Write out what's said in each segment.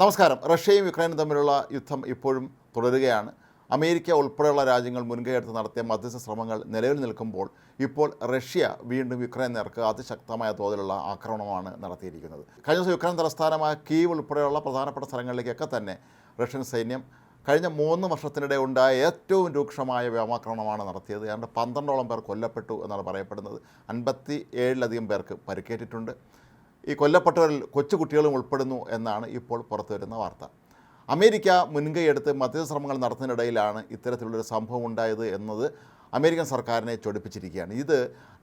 നമസ്കാരം. റഷ്യയും യുക്രൈനും തമ്മിലുള്ള യുദ്ധം ഇപ്പോഴും തുടരുകയാണ്. അമേരിക്ക ഉൾപ്പെടെയുള്ള രാജ്യങ്ങൾ മുൻകൈയെടുത്ത് നടത്തിയ മധ്യസ്ഥ ശ്രമങ്ങൾ നിലവിൽ നിൽക്കുമ്പോൾ ഇപ്പോൾ റഷ്യ വീണ്ടും യുക്രൈൻ നേർക്ക് അതിശക്തമായ തോതിലുള്ള ആക്രമണമാണ് നടത്തിയിരിക്കുന്നത്. കഴിഞ്ഞ ദിവസം യുക്രൈൻ തലസ്ഥാനമായ കീവ് ഉൾപ്പെടെയുള്ള പ്രധാനപ്പെട്ട സ്ഥലങ്ങളിലേക്കൊക്കെ തന്നെ റഷ്യൻ സൈന്യം കഴിഞ്ഞ മൂന്ന് വർഷത്തിനിടെ ഉണ്ടായ ഏറ്റവും രൂക്ഷമായ വ്യോമാക്രമണമാണ് നടത്തിയത്. ഏതാണ്ട് പന്ത്രണ്ടോളം പേർ കൊല്ലപ്പെട്ടു എന്നാണ് പറയപ്പെടുന്നത്. അൻപത്തി ഏഴിലധികം പേർക്ക് പരിക്കേറ്റിട്ടുണ്ട്. ഈ കൊല്ലപ്പെട്ടവരിൽ കൊച്ചുകുട്ടികളും ഉൾപ്പെടുന്നു എന്നാണ് ഇപ്പോൾ പുറത്തുവരുന്ന വാർത്ത. അമേരിക്ക മുൻകൈയെടുത്ത് മധ്യശ്രമങ്ങൾ നടത്തുന്നതിനിടയിലാണ് ഇത്തരത്തിലുള്ളൊരു സംഭവം ഉണ്ടായത് എന്നത് അമേരിക്കൻ സർക്കാരിനെ ചൊടിപ്പിച്ചിരിക്കുകയാണ്. ഇത്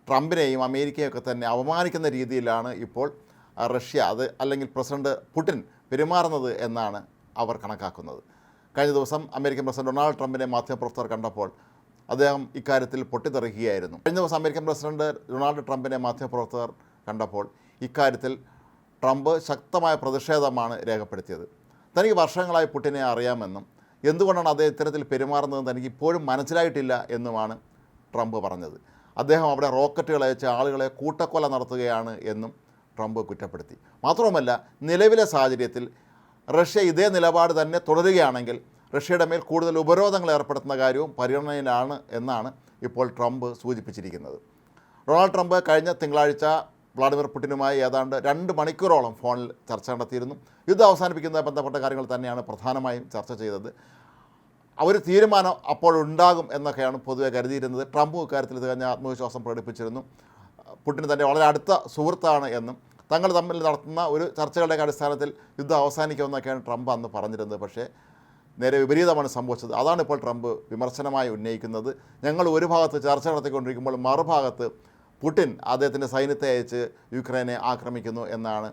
ട്രംപിനെയും അമേരിക്കയൊക്കെ തന്നെ അപമാനിക്കുന്ന രീതിയിലാണ് ഇപ്പോൾ റഷ്യ അത് അല്ലെങ്കിൽ പ്രസിഡന്റ് പുടിൻ പെരുമാറുന്നത് എന്നാണ് അവർ കണക്കാക്കുന്നത്. കഴിഞ്ഞ ദിവസം അമേരിക്കൻ പ്രസിഡന്റ് ഡൊണാൾഡ് ട്രംപിനെ മാധ്യമപ്രവർത്തകർ കണ്ടപ്പോൾ അദ്ദേഹം ഇക്കാര്യത്തിൽ പൊട്ടിത്തെറിക്കുകയായിരുന്നു. കഴിഞ്ഞ ദിവസം അമേരിക്കൻ പ്രസിഡന്റ് ഡൊണാൾഡ് ട്രംപിനെ മാധ്യമപ്രവർത്തകർ കണ്ടപ്പോൾ ഇക്കാര്യത്തിൽ ട്രംപ് ശക്തമായ പ്രതിഷേധമാണ് രേഖപ്പെടുത്തിയത്. തനിക്ക് വർഷങ്ങളായി പുടിനെ അറിയാമെന്നും എന്തുകൊണ്ടാണ് അദ്ദേഹം ഇത്തരത്തിൽ പെരുമാറുന്നതെന്ന് തനിക്ക് ഇപ്പോഴും മനസ്സിലായിട്ടില്ല എന്നുമാണ് ട്രംപ് പറഞ്ഞത്. അദ്ദേഹം അവിടെ റോക്കറ്റുകൾ അയച്ച് ആളുകളെ കൂട്ടക്കൊല നടത്തുകയാണ് എന്നും ട്രംപ് കുറ്റപ്പെടുത്തി. മാത്രവുമല്ല നിലവിലെ സാഹചര്യത്തിൽ റഷ്യ ഇതേ നിലപാട് തന്നെ തുടരുകയാണെങ്കിൽ റഷ്യയുടെ മേൽ കൂടുതൽ ഉപരോധങ്ങൾ ഏർപ്പെടുത്തുന്ന കാര്യവും പരിഗണനയിലാണ് എന്നാണ് ഇപ്പോൾ ട്രംപ് സൂചിപ്പിച്ചിരിക്കുന്നത്. ഡൊണാൾഡ് ട്രംപ് കഴിഞ്ഞ തിങ്കളാഴ്ച വ്ളാഡിമിർ പുടിനുമായി ഏതാണ്ട് രണ്ട് മണിക്കൂറോളം ഫോണിൽ ചർച്ച നടത്തിയിരുന്നു. യുദ്ധം അവസാനിപ്പിക്കുന്നതുമായി ബന്ധപ്പെട്ട കാര്യങ്ങൾ തന്നെയാണ് പ്രധാനമായും ചർച്ച ചെയ്തത്. അവർ തീരുമാനം അപ്പോഴുണ്ടാകും എന്നൊക്കെയാണ് പൊതുവെ കരുതിയിരുന്നത്. ട്രംപ് ഇക്കാര്യത്തിൽ തികഞ്ഞ ആത്മവിശ്വാസം പ്രകടിപ്പിച്ചിരുന്നു. പുടിന് തന്റെ വളരെ അടുത്ത സുഹൃത്താണ് എന്നും തങ്ങൾ തമ്മിൽ നടത്തുന്ന ഒരു ചർച്ചകളുടെ അടിസ്ഥാനത്തിൽ യുദ്ധം അവസാനിക്കുമെന്നൊക്കെയാണ് ട്രംപ് അന്ന് പറഞ്ഞിരുന്നത്. പക്ഷേ നേരെ വിപരീതമാണ് സംഭവിച്ചത്. അതാണ് ഇപ്പോൾ ട്രംപ് വിമർശനമായി ഉന്നയിക്കുന്നത്. ഞങ്ങൾ ഒരു ഭാഗത്ത് ചർച്ച നടത്തിക്കൊണ്ടിരിക്കുമ്പോൾ മറുഭാഗത്ത് പുടിൻ അദ്ദേഹത്തിന്റെ സൈന്യത്തെ അയച്ച് യുക്രൈനെ ആക്രമിക്കുന്നു എന്നാണ്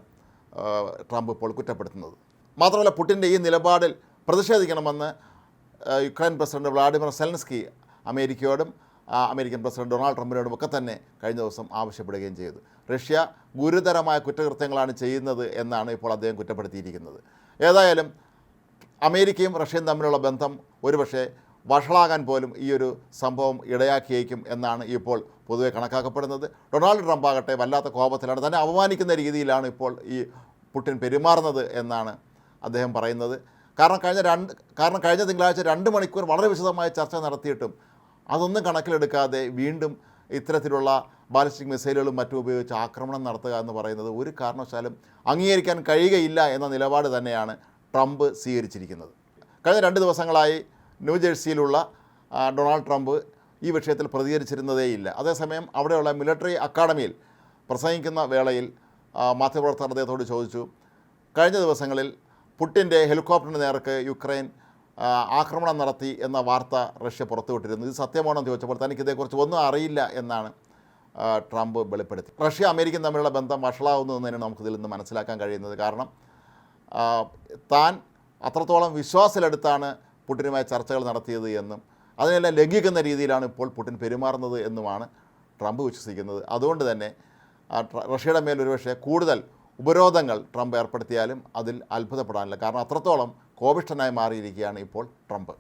ട്രംപ് ഇപ്പോൾ കുറ്റപ്പെടുത്തുന്നത്. മാത്രമല്ല പുടിന്റെ ഈ നിലപാടിൽ പ്രതിഷേധിക്കണമെന്ന് യുക്രൈൻ പ്രസിഡന്റ് വ്ളാഡിമിർ സെലൻസ്കി അമേരിക്കയോടും അമേരിക്കൻ പ്രസിഡന്റ് ഡൊണാൾഡ് ട്രംപിനോടും ഒക്കെ തന്നെ കഴിഞ്ഞ ദിവസം ആവശ്യപ്പെടുകയും ചെയ്തു. റഷ്യ ഗുരുതരമായ കുറ്റകൃത്യങ്ങളാണ് ചെയ്യുന്നത് എന്നാണ് ഇപ്പോൾ അദ്ദേഹം കുറ്റപ്പെടുത്തിയിരിക്കുന്നത്. ഏതായാലും അമേരിക്കയും റഷ്യയും തമ്മിലുള്ള ബന്ധം ഒരുപക്ഷെ വഷളാകാൻ പോലും ഈ ഒരു സംഭവം ഇടയാക്കിയേക്കും എന്നാണ് ഇപ്പോൾ പൊതുവെ കണക്കാക്കപ്പെടുന്നത്. ഡൊണാൾഡ് ട്രംപ് ആകട്ടെ വല്ലാത്ത കോപത്തിലാണ്. തന്നെ അപമാനിക്കുന്ന രീതിയിലാണ് ഇപ്പോൾ ഈ പുട്ടിൻ പെരുമാറുന്നത് എന്നാണ് അദ്ദേഹം പറയുന്നത്. കാരണം കഴിഞ്ഞ രണ്ട് കാരണം കഴിഞ്ഞ തിങ്കളാഴ്ച രണ്ട് മണിക്കൂർ വളരെ വിശദമായ ചർച്ച നടത്തിയിട്ടും അതൊന്നും കണക്കിലെടുക്കാതെ വീണ്ടും ഇത്തരത്തിലുള്ള ബാലിസ്റ്റിക് മിസൈലുകളും മറ്റും ഉപയോഗിച്ച് ആക്രമണം നടത്തുക എന്ന് പറയുന്നത് ഒരു കാരണവശാലും അംഗീകരിക്കാൻ കഴിയുകയില്ല എന്ന നിലപാട് തന്നെയാണ് ട്രംപ് സ്വീകരിച്ചിരിക്കുന്നത്. കഴിഞ്ഞ രണ്ട് ദിവസങ്ങളായി ന്യൂജേഴ്സിയിലുള്ള ഡൊണാൾഡ് ട്രംപ് ഈ വിഷയത്തിൽ പ്രതികരിച്ചിരുന്നതേയില്ല. അതേസമയം അവിടെയുള്ള മിലിറ്ററി അക്കാഡമിയിൽ പ്രസംഗിക്കുന്ന വേളയിൽ മാധ്യമപ്രവർത്തകർ അദ്ദേഹത്തോട് ചോദിച്ചു കഴിഞ്ഞ ദിവസങ്ങളിൽ പുട്ടിന്റെ ഹെലികോപ്റ്ററിന് നേർക്ക് യുക്രൈൻ ആക്രമണം നടത്തി എന്ന വാർത്ത റഷ്യ പുറത്തുവിട്ടിരുന്നു. ഇത് സത്യമാണെന്ന് ചോദിച്ചപ്പോൾ തനിക്ക് ഇതേക്കുറിച്ച് ഒന്നും അറിയില്ല എന്നാണ് ട്രംപ് വെളിപ്പെടുത്തി. റഷ്യ അമേരിക്കൻ തമ്മിലുള്ള ബന്ധം വഷളാവുന്നു എന്ന് തന്നെയാണ് നമുക്കിതിൽ നിന്ന് മനസ്സിലാക്കാൻ കഴിയുന്നത്. കാരണം താൻ അത്രത്തോളം വിശ്വാസത്തിലെടുത്താണ് പുടിനുമായി ചർച്ചകൾ നടത്തിയത് എന്നും അതിനെല്ലാം ലംഘിക്കുന്ന രീതിയിലാണ് ഇപ്പോൾ പുടിൻ പെരുമാറുന്നത് എന്നുമാണ് ട്രംപ് വിശ്വസിക്കുന്നത്. അതുകൊണ്ട് തന്നെ റഷ്യയുടെ മേൽ ഒരുപക്ഷെ കൂടുതൽ ഉപരോധങ്ങൾ ട്രംപ് ഏർപ്പെടുത്തിയാലും അതിൽ അത്ഭുതപ്പെടാനില്ല. കാരണം അത്രത്തോളം കോപിഷ്ഠനായി മാറിയിരിക്കുകയാണ് ഇപ്പോൾ ട്രംപ്.